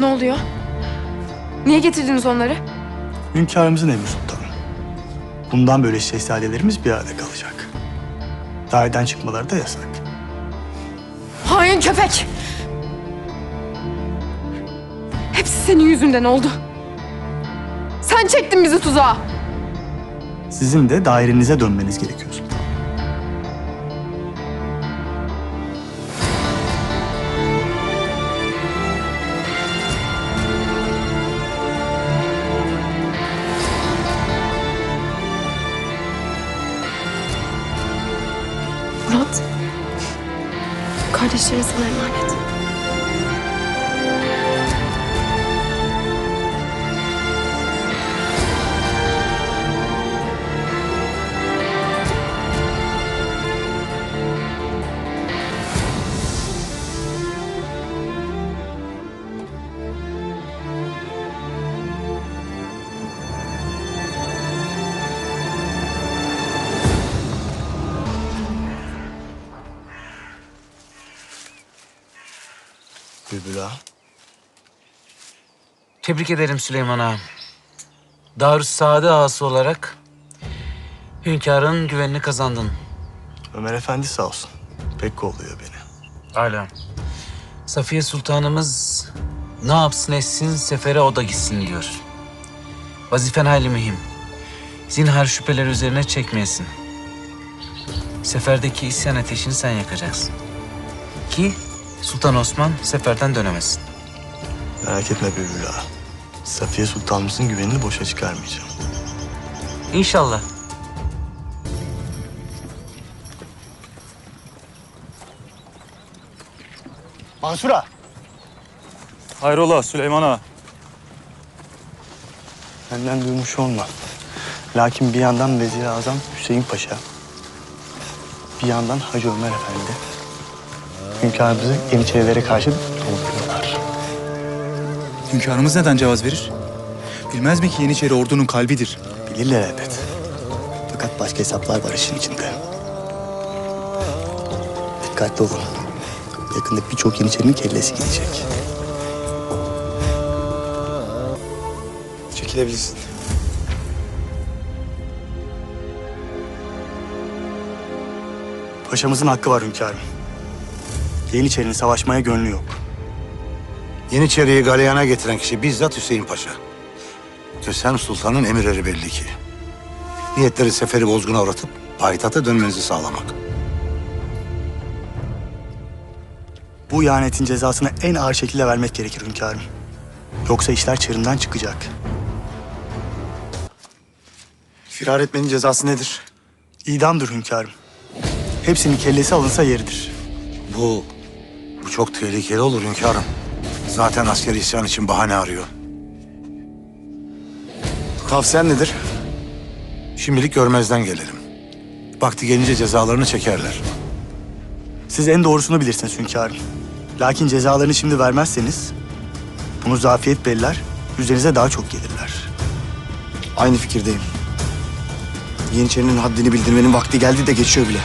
Ne oluyor? Niye getirdiniz onları? Hünkârımızın emri sultanım. Bundan böyle şehzadelerimiz bir arada kalacak. Daireden çıkmaları da yasak. Hain köpek! Hepsi senin yüzünden oldu. Sen çektin bizi tuzağa. Sizin de dairenize dönmeniz gerekiyor Kardeşlerin sana emanet. Bülbül ağa. Tebrik ederim Süleyman Ağa. Darüssaade ağası olarak hünkârın güvenini kazandın. Ömer Efendi sağ olsun. Pek kolluyor beni. Hala. Safiye Sultanımız ne yapsın etsin sefere o da gitsin diyor. Vazifen hayli mühim. Zinhar şüpheler üzerine çekmeyesin. Seferdeki isyan ateşini sen yakacaksın. Ki Sultan Osman seferden dönemesin. Merak etme Bülbül ağa. Safiye Sultanımızın güvenini boşa çıkarmayacağım. İnşallah. Mansur ağa. Hayrola Süleyman Ağa? Benden duymuş olma. Lakin bir yandan Vezir-i Azam Hüseyin Paşa, bir yandan Hacı Ömer Efendi, hünkârımızı Yeniçerilere karşı dolduruyorlar. Hünkârımız neden cevaz verir? Bilmez mi ki Yeniçeri ordunun kalbidir? Bilirler elbet. Fakat başka hesaplar var işin içinde. Dikkatli olun. Yakında birçok Yeniçerinin kellesi gidecek. Çekilebilirsin. Paşamızın hakkı var hünkârım. Yeniçerinin savaşmaya gönlü yok. Yeniçeri'yi galeyana getiren kişi bizzat Hüseyin Paşa. Kösem Sultan'ın emirleri belli ki. Niyetleri seferi bozguna uğratıp payitahta dönmenizi sağlamak. Bu ihanetin cezasını en ağır şekilde vermek gerekir hünkârım. Yoksa işler çığırından çıkacak. Firar etmenin cezası nedir? İdamdır hünkârım. Hepsinin kellesi alınsa yeridir. Bu, bu çok tehlikeli olur hünkârım. Zaten askeri isyan için bahane arıyor. Tavsiyen nedir? Şimdilik görmezden gelelim. Vakti gelince cezalarını çekerler. Siz en doğrusunu bilirsiniz hünkârım. Lakin cezalarını şimdi vermezseniz... ...bunu zafiyet belirler, üzerinize daha çok gelirler. Aynı fikirdeyim. Yeniçerinin haddini bildirmenin vakti geldi de geçiyor bile.